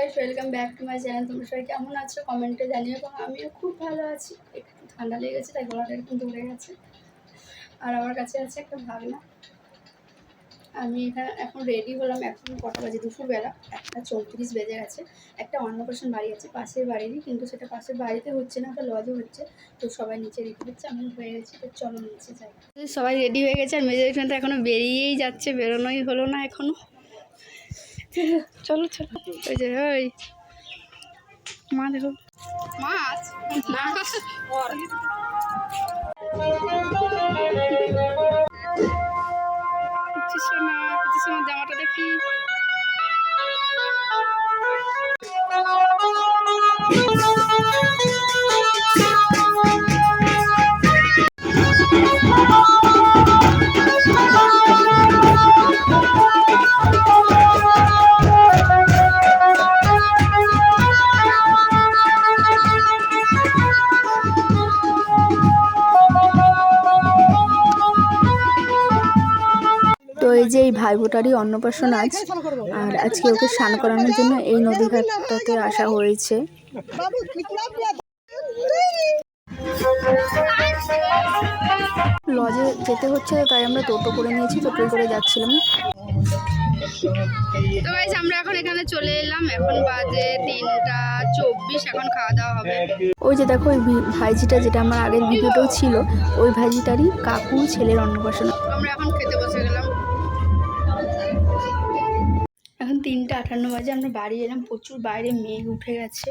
Guys welcome back to my channel তোমরা সবাই কেমন আছো? কমেন্টে জানিও এবং আমিও খুব ভালো আছি। একটু ঠান্ডা লেগেছে তাই গলাটা একটু দৌড়ে গেছে। আর আমার কাছে আছে একটা ভাবনা আমি এখানে এখন রেডি হলাম এখন কটা বাজে? দুপুরবেলা। একটা চৌত্রিশ বেজে গেছে। একটা অন্নপ্রাশন বাড়ি আছে, পাশের বাড়িরই, কিন্তু সেটা পাশের বাড়িতে হচ্ছে না ওটা লজে হচ্ছে। তো সবাই নিচে রেখে দিচ্ছে আমি হয়ে গেছি, তো চলো নিচে যাই। সবাই রেডি হয়ে গেছে আর মেজর ফ্রেন্ডটা এখনও বেরিয়েই যাচ্ছে, বেরোনোই হলো না এখনও। চলো চলো। ওই যে ওই। মা দেখো। মাছ? এই যে এই ভাইবোটারই অন্নপ্রাশন আজ আর আজকে ওকে স্নান করানোর জন্য এই নদীঘাটটাতে আসা হয়েছে। লজে যেতে হচ্ছে তাই আমরা টোটো করে নিয়েছি টোটো করে যাচ্ছিলাম। তো গাইজ আমরা এখন এখানে চলে এলাম এখন বাজে তিনটা চব্বিশ এখন খাওয়া দাওয়া হবে। ওই যে দেখো ওই ভাইজিটা যেটা আমার আগের ভিডিওটাও ছিল ওই ভাইজিটারই কাকু ছেলের অন্নপ্রাশন। আমরা এখন খেতে বসে গেলাম। আটান্ন বাজে, আমরা বাড়ি এলাম, প্রচুর বাইরে মেঘ উঠে গেছে।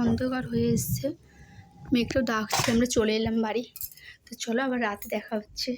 অন্ধকার হয়ে এসছে। মেঘটাও ডাকছে, আমরা চলে এলাম বাড়ি। তো চলো আবার রাতে দেখা হচ্ছে।